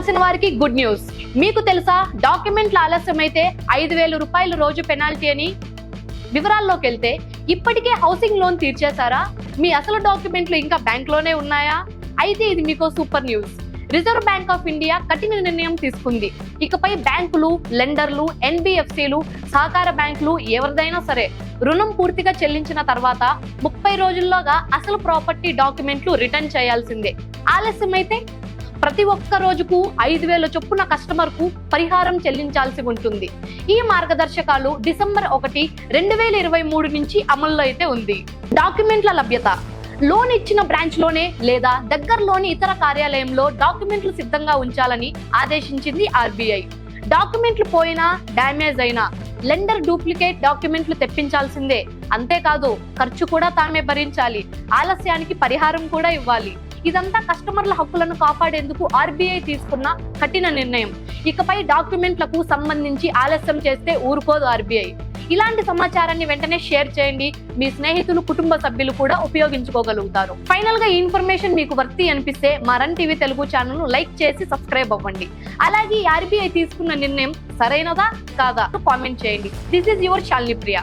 కావాల్సిన వారికి good news. మీకు తెలుసా డాక్యుమెంట్లు ఆలస్యమైతే ఐదు వేల రూపాయలు రోజు పెనాల్టీ అని? వివరాల్లోకి వెళ్తే ఇప్పటికే హౌసింగ్ లోన్ తీర్చేశారా? మీ అసలు డాక్యుమెంట్లు ఇంకా బ్యాంక్లోనే ఉన్నాయా? అయితే ఇది మీకు super news. Reserve Bank of India కఠిన నిర్ణయం తీసుకుంది. ఇకపై బ్యాంకులు లెండర్లు ఎన్బిఎఫ్సిలు సహకార బ్యాంకులు ఎవరిదైనా సరే రుణం పూర్తిగా చెల్లించిన తర్వాత ముప్పై రోజుల్లోగా అసలు ప్రాపర్టీ డాక్యుమెంట్లు రిటర్న్ చేయాల్సిందే. ఆలస్యమైతే ప్రతి ఒక్క రోజుకు ఐదు వేల చొప్పున కస్టమర్కు పరిహారం చెల్లించాల్సి ఉంటుంది. ఈ మార్గదర్శకాలు డిసెంబర్ ఒకటి రెండు వేల ఇరవై మూడు నుంచి అమల్లో అయితే ఉంది. డాక్యుమెంట్ల లభ్యత. లోన్ ఇచ్చిన బ్రాంచ్లోనే లేదా దగ్గరలోని ఇతర కార్యాలయంలో డాక్యుమెంట్లు సిద్ధంగా ఉంచాలని ఆదేశించింది ఆర్బీఐ. డాక్యుమెంట్లు పోయినా డ్యామేజ్ అయినా లెండర్ డూప్లికేట్ డాక్యుమెంట్లు తెప్పించాల్సిందే. అంతేకాదు ఖర్చు కూడా తామే భరించాలి. ఆలస్యానికి పరిహారం కూడా ఇవ్వాలి. ఇదంతా కస్టమర్ల హక్కులను కాపాడేందుకు ఆర్బీఐ తీసుకున్న కఠిన నిర్ణయం. ఇకపై డాక్యుమెంట్లకు సంబంధించి ఆలస్యం చేస్తే ఊరుకోదు ఆర్బీఐ. ఇలాంటి సమాచారాన్ని వెంటనే షేర్ చేయండి. మీ స్నేహితులు కుటుంబ సభ్యులు కూడా ఉపయోగించుకోగలుగుతారు. ఫైనల్గా ఈ ఇన్ఫర్మేషన్ మీకు వర్తి అనిపిస్తే మా రన్ టీవీ తెలుగు ఛానల్ను లైక్ చేసి సబ్స్క్రైబ్ అవ్వండి. అలాగే ఆర్బీఐ తీసుకున్న నిర్ణయం సరైనదా కాదా? కామెంట్ చేయండి. This is your Shalini Priya